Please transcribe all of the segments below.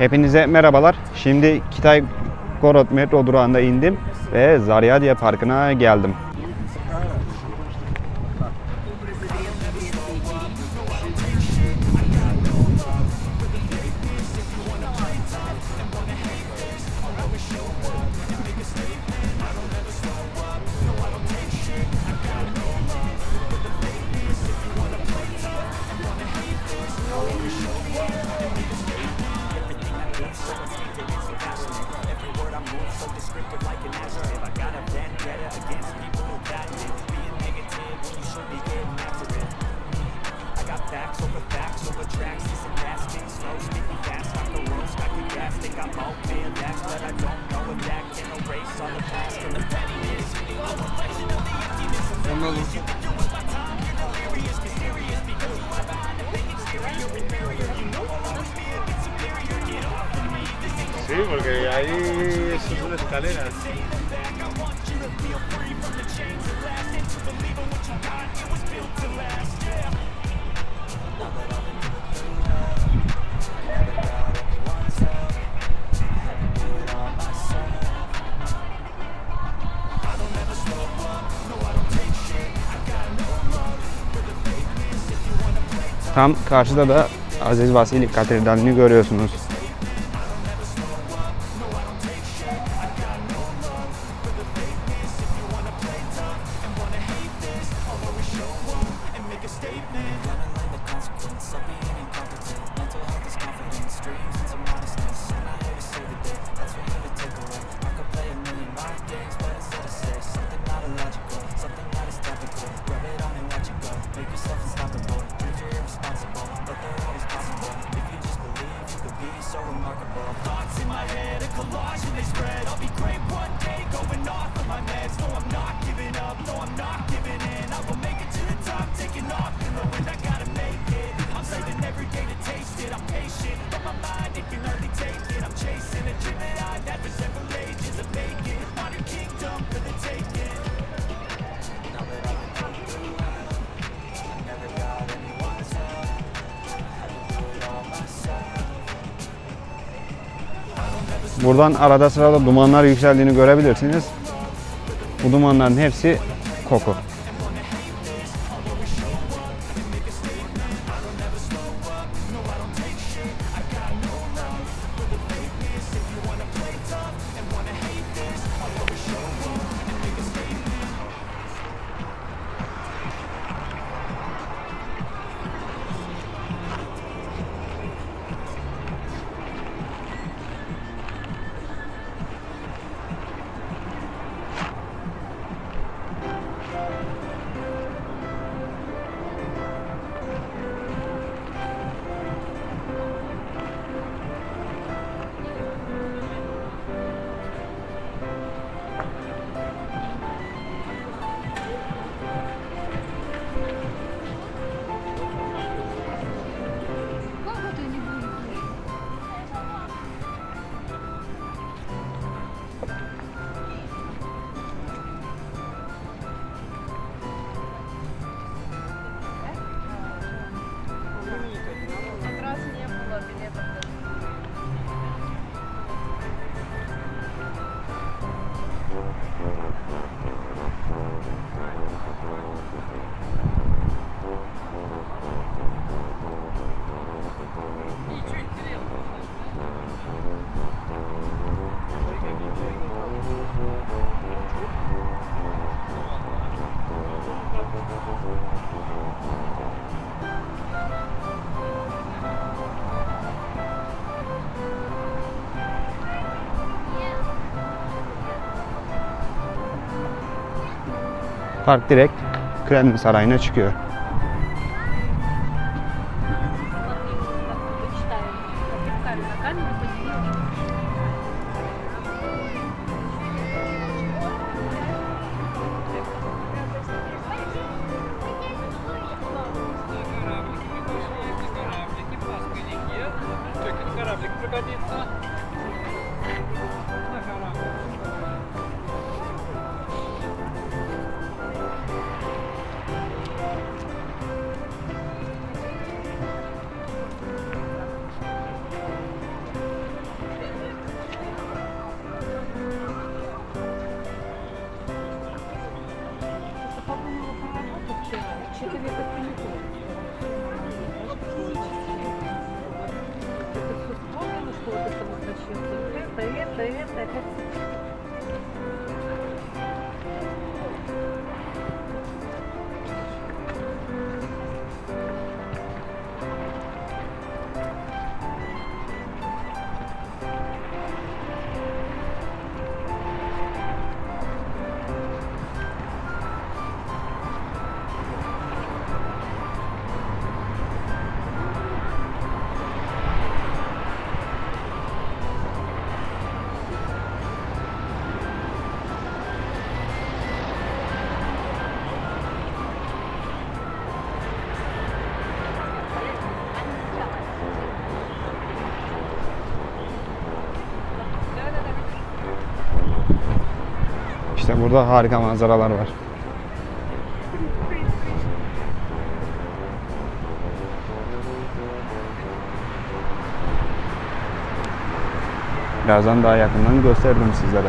Hepinize merhabalar. Şimdi Kitay Gorod metro durağında indim ve Zaryadye Parkı'na geldim. but I don't know if that can erase all the past and the pettiness. A reflection of the emptiness of the least you can do with my time. You're delirious, mysterious, because you are behind a fake exterior, inferior. You know I'll always be a bit superior. Get off of me, this ain't no Sí, porque ahí es una escalera. Tam karşıda da Aziz Vasili Katedrali'ni görüyorsunuz. Buradan arada sırada dumanlar yükseldiğini görebilirsiniz. Bu dumanların hepsi koku. Park direkt Kremlin Sarayı'na çıkıyor. Burada harika manzaralar var. Birazdan daha yakından gösteririm sizlere.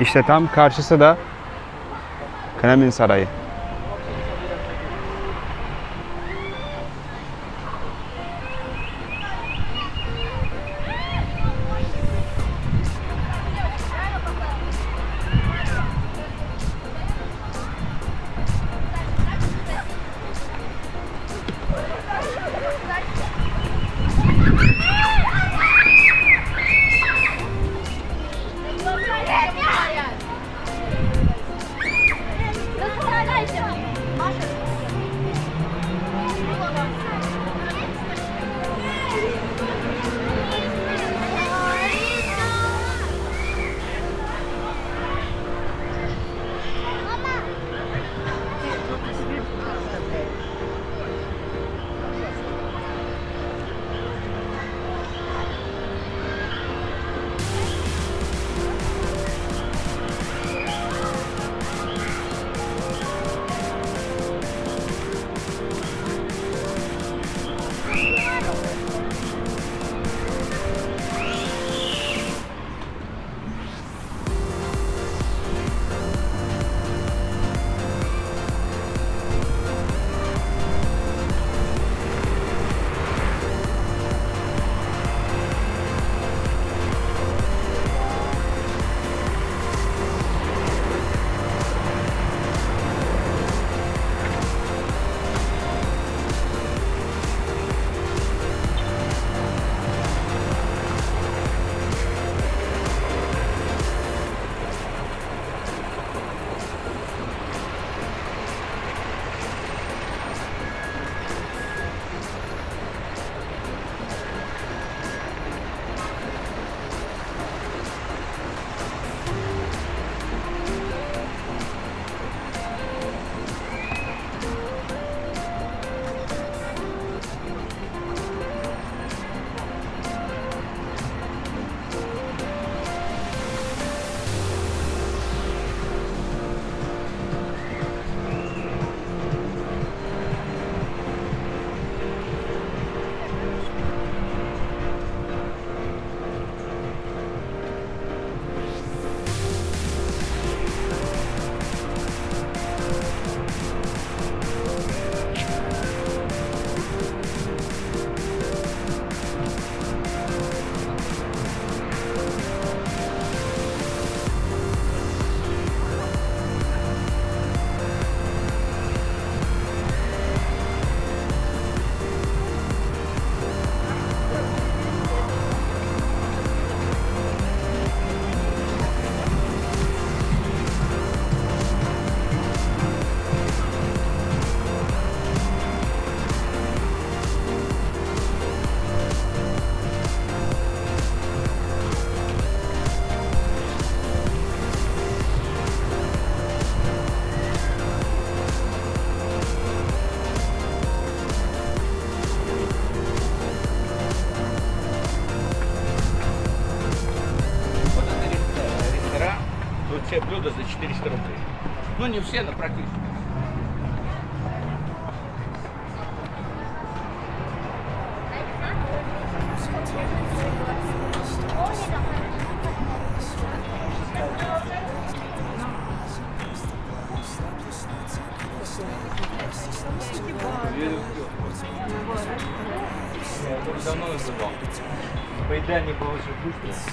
İşte tam karşısı da Kremlin Sarayı. Не все, но практически. Я уже давно называл. Поедание было очень быстро.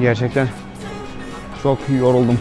Gerçekten çok yoruldum.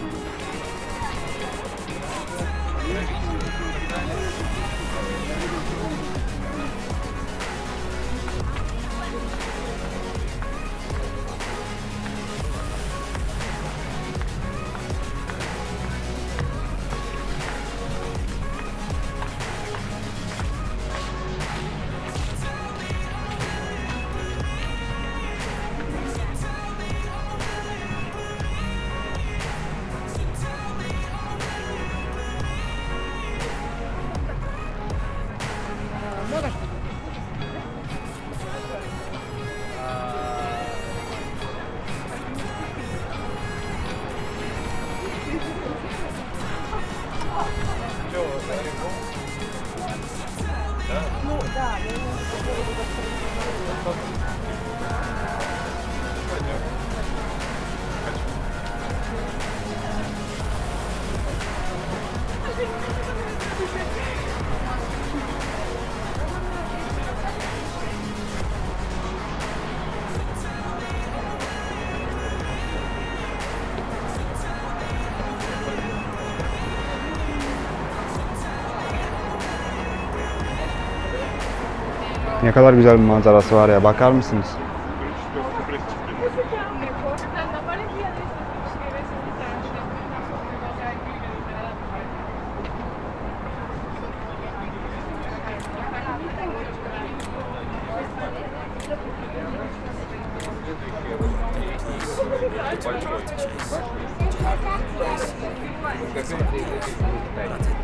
Ne kadar güzel bir manzarası var ya bakar mısınız?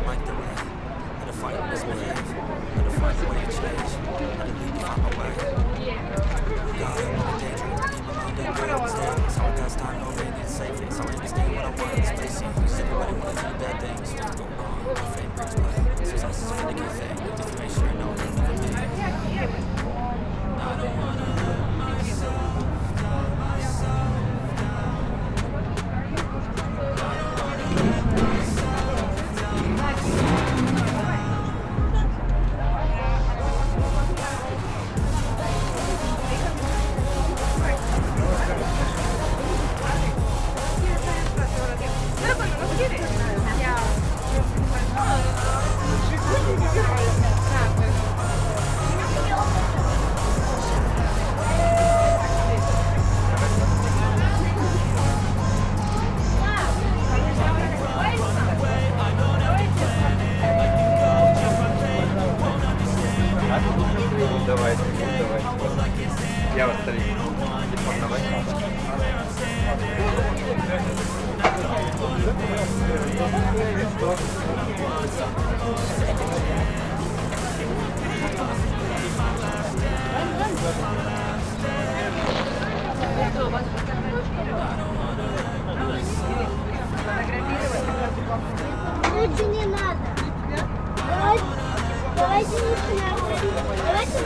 Thank. fight this wave. Let it fight the way change. Let it lead find my way. God, I'm a daydream. Keep alone, don't do it. Stand. It's all God's time, no rain, it's safe. It's all understand what I want. It's basic. Everybody wanna do bad things. Things go wrong. My fame brings blood. Success is a finicky thing. If you ain't sure, no, it's not me. I don't wanna.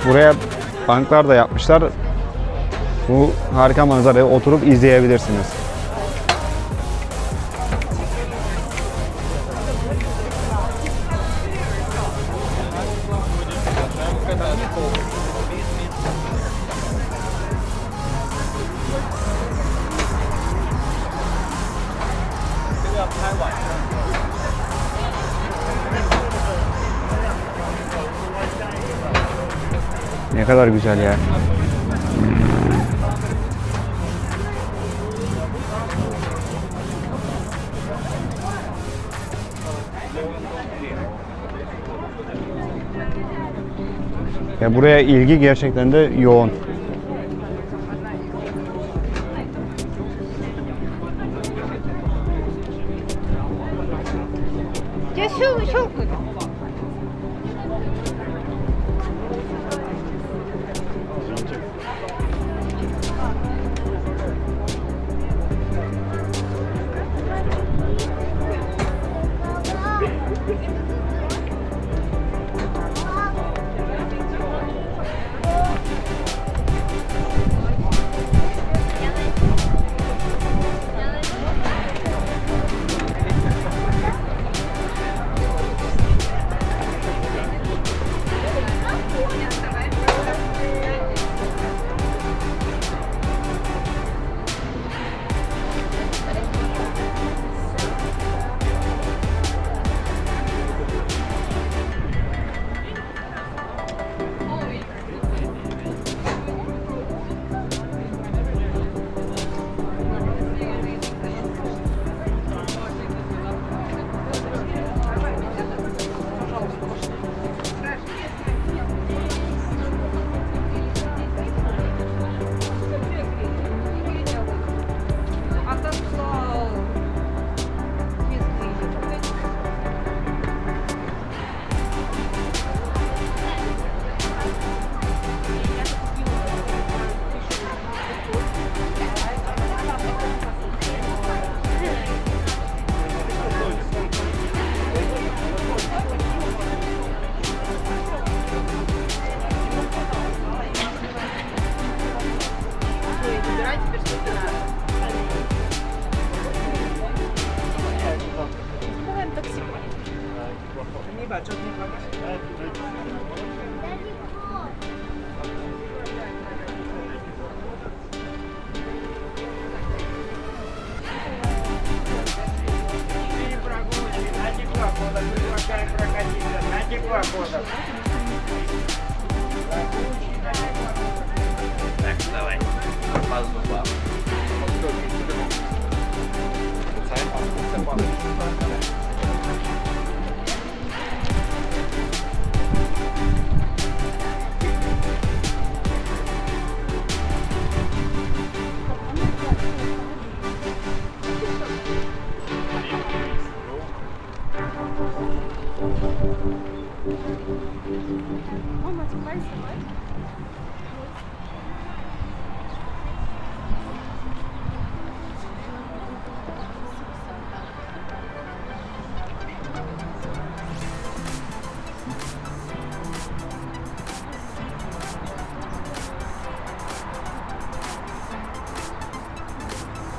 Buraya banklar da yapmışlar. Bu harika manzarayı oturup izleyebilirsiniz. kadar güzel ya. Ya buraya ilgi gerçekten de yoğun.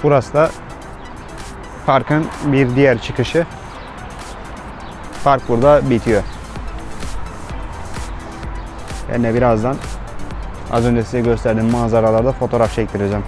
Burası da parkın bir diğer çıkışı. Park burada bitiyor. Ben de birazdan az önce size gösterdiğim manzaralarda fotoğraf çektireceğim.